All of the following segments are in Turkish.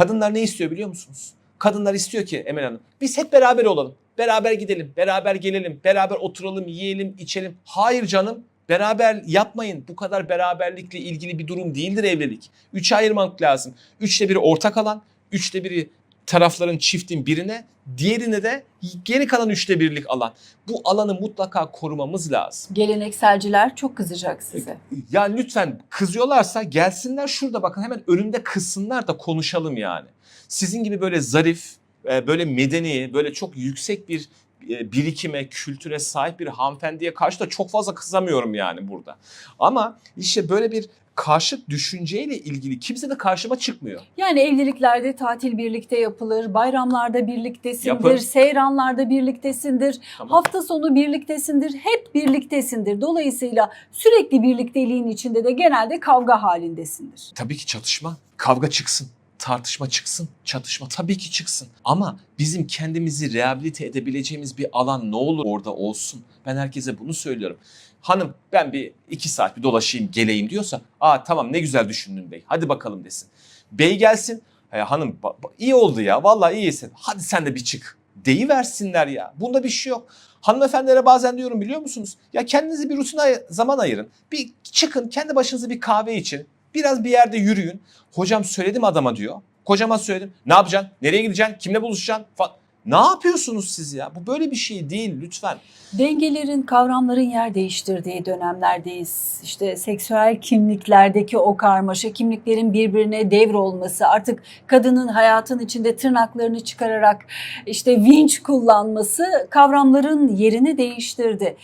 Kadınlar ne istiyor biliyor musunuz? Kadınlar istiyor ki Emel Hanım biz hep beraber olalım. Beraber gidelim, beraber gelelim, beraber oturalım, yiyelim, içelim. Hayır canım beraber yapmayın. Bu kadar beraberlikle ilgili bir durum değildir evlilik. Üçe ayırmak lazım. Üçte biri ortak alan, üçte biri tarafların çiftin birine, diğerine de geri kalan üçte birlik alan. Bu alanı mutlaka korumamız lazım. Gelenekselciler çok kızacak size. Ya lütfen kızıyorlarsa gelsinler şurada bakın hemen önümde kızsınlar da konuşalım yani. Sizin gibi böyle zarif, e, böyle medeni, böyle çok yüksek bir birikime, kültüre sahip bir hanımefendiye karşı da çok fazla kızamıyorum yani burada. Ama işte böyle bir karşıt düşünceyle ilgili kimse de karşıma çıkmıyor. Yani evliliklerde tatil birlikte yapılır, bayramlarda birliktesindir, Yapın. seyranlarda birliktesindir, Tamam. hafta sonu birliktesindir, hep birliktesindir. Dolayısıyla sürekli birlikteliğin içinde de genelde kavga halindesindir. Tabii ki çatışma, kavga çıksın. Tartışma çıksın, çatışma tabii ki çıksın. Ama bizim kendimizi rehabilite edebileceğimiz bir alan ne olur orada olsun. Ben herkese bunu söylüyorum. Hanım ben bir iki saat bir dolaşayım geleyim diyorsa aa tamam ne güzel düşündün bey hadi bakalım desin. Bey gelsin "He, hanım iyi oldu ya vallahi iyisin hadi sen de bir çık deyiversinler ya. Bunda bir şey yok. Hanımefendilere bazen diyorum biliyor musunuz? Ya kendinize bir rutin ay- zaman ayırın. Bir çıkın kendi başınıza bir kahve için. Biraz bir yerde yürüyün. Hocam söyledim adama diyor. Kocama söyledim. Ne yapacaksın? Nereye gideceksin? Kimle buluşacaksın? Fa- ne yapıyorsunuz siz ya? Bu böyle bir şey değil lütfen. Dengelerin, kavramların yer değiştirdiği dönemlerdeyiz. İşte seksüel kimliklerdeki o karmaşa, kimliklerin birbirine devrolması, artık kadının hayatın içinde tırnaklarını çıkararak işte vinç kullanması kavramların yerini değiştirdi.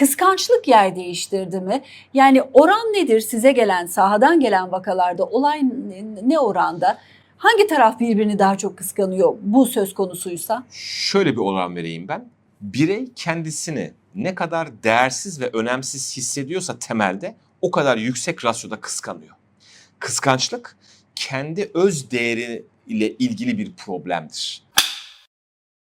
Kıskançlık yer değiştirdi mi? Yani oran nedir size gelen, sahadan gelen vakalarda olay ne- oranda? Hangi taraf birbirini daha çok kıskanıyor bu söz konusuysa? Şöyle bir oran vereyim ben. Birey kendisini ne kadar değersiz ve önemsiz hissediyorsa temelde o kadar yüksek rasyoda kıskanıyor. Kıskançlık kendi öz değeri ile ilgili bir problemdir.